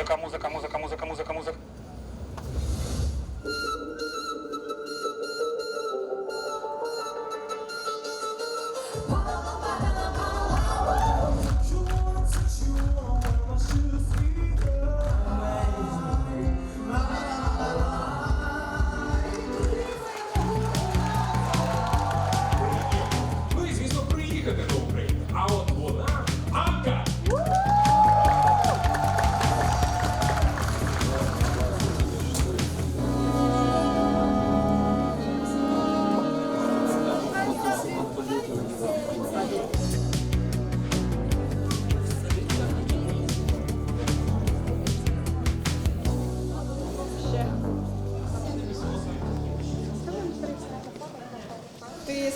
Музика, музика, музика, музика, музика, музика.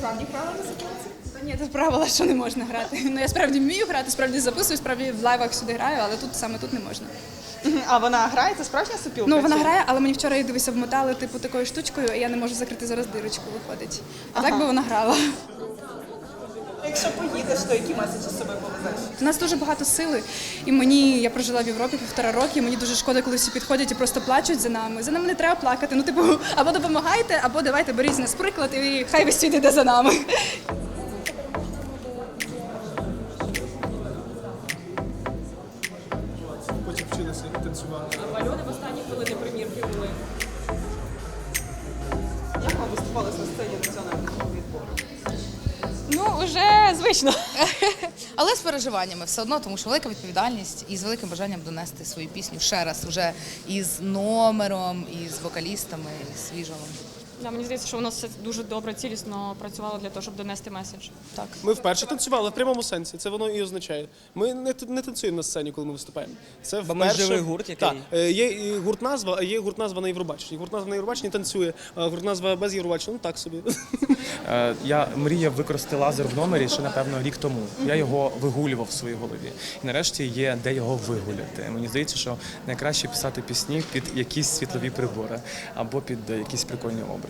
Справді правила на? Та ні, тут правила, що не можна грати. Ну я справді вмію грати, справді записую, справді в лайвах сюди граю, але тут саме тут не можна. А вона грає, це справжня сопілка? Ну вона чи- грає, але мені вчора я дивися, вмотали типу такою штучкою, і я не можу закрити зараз дирочку, виходить. А так би вона грала. Якщо поїдеш, то які меседжі з собою повезеш? У нас дуже багато сили, і мені я прожила в Європі півтора роки. і Мені дуже шкода, коли всі підходять і просто плачуть за нами. За нами не треба плакати. Ну, типу, або допомагайте, або давайте беріть з нас приклад, і хай весь світ іде за нами. Вже. Але з переживаннями все одно, тому що велика відповідальність і з великим бажанням донести свою пісню ще раз, уже із номером, із вокалістами, із свіжим. Да, мені здається, що воно все дуже добре, цілісно працювало для того, щоб донести меседж. Так. Ми вперше танцювали в прямому сенсі. Це воно і означає. Ми не, т- не танцюємо на сцені, коли ми виступаємо. Це Бо ми вперше. живий гурт, який- Так, е, є і гурт назва, а є гурт назва на Євробаченні. Гурт назва на Євробаченні танцює, а гурт назва без Євробачення, ну так собі. Е, Я мріяв використати лазер в номері ще напевно рік тому. Я його вигулював в своїй голові. І нарешті є де його вигуляти. Мені здається, що найкраще писати пісні під якісь світлові прибори або під е, якісь прикольні образи.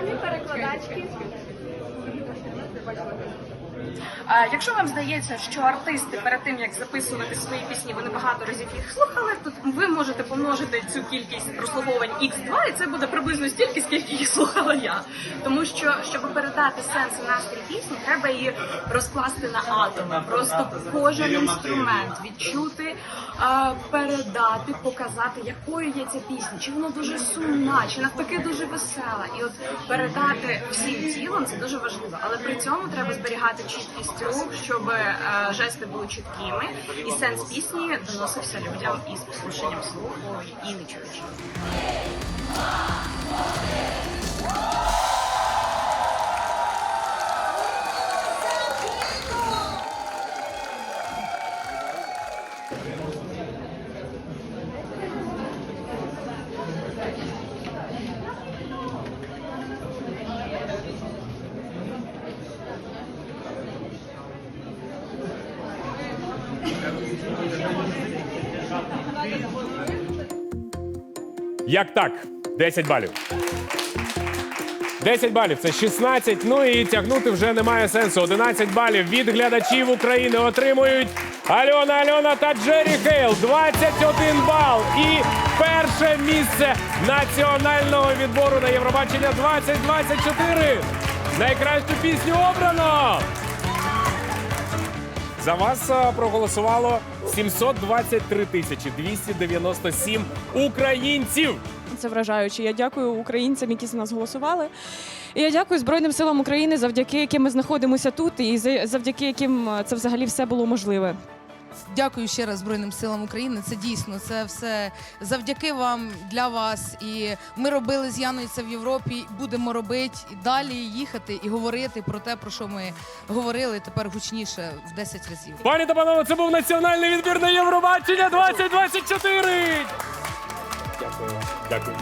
Vale para Kodatkis. Você pode falar. Якщо вам здається, що артисти перед тим як записувати свої пісні, вони багато разів їх слухали, то ви можете помножити цю кількість прослуховувань x2, і це буде приблизно стільки, скільки їх слухала я. Тому що щоб передати сенс і настрій пісні, треба її розкласти на атоми. Просто кожен інструмент відчути, передати, показати, якою є ця пісня, чи вона дуже сумна, чи навпаки дуже весела. І от передати всім тілом це дуже важливо. Але при цьому треба зберігати чіткість рук, щоб е, жести були чіткими, і сенс пісні доносився людям із послушанням слуху і не чуючи. Як так? 10 балів. 10 балів це 16, ну і тягнути вже немає сенсу. 11 балів від глядачів України отримують Альона Альона та Джері Хейл. 21 бал. І перше місце національного відбору на Євробачення 2024. Найкращу пісню обрано. За вас а, проголосувало 723 тисячі 297 українців. Це вражаюче. Я дякую українцям, які за нас голосували. І я дякую Збройним силам України, завдяки яким ми знаходимося тут, і за- завдяки яким е, це взагалі все було можливе. Дякую ще раз Збройним силам України. Це дійсно це все завдяки вам для вас. І ми робили з Яною це в Європі. Будемо робити і далі їхати і говорити про те, про що ми говорили тепер гучніше в 10 разів. Пані та панове, це був національний відбір на Євробачення 2024! Дякую. Дякую.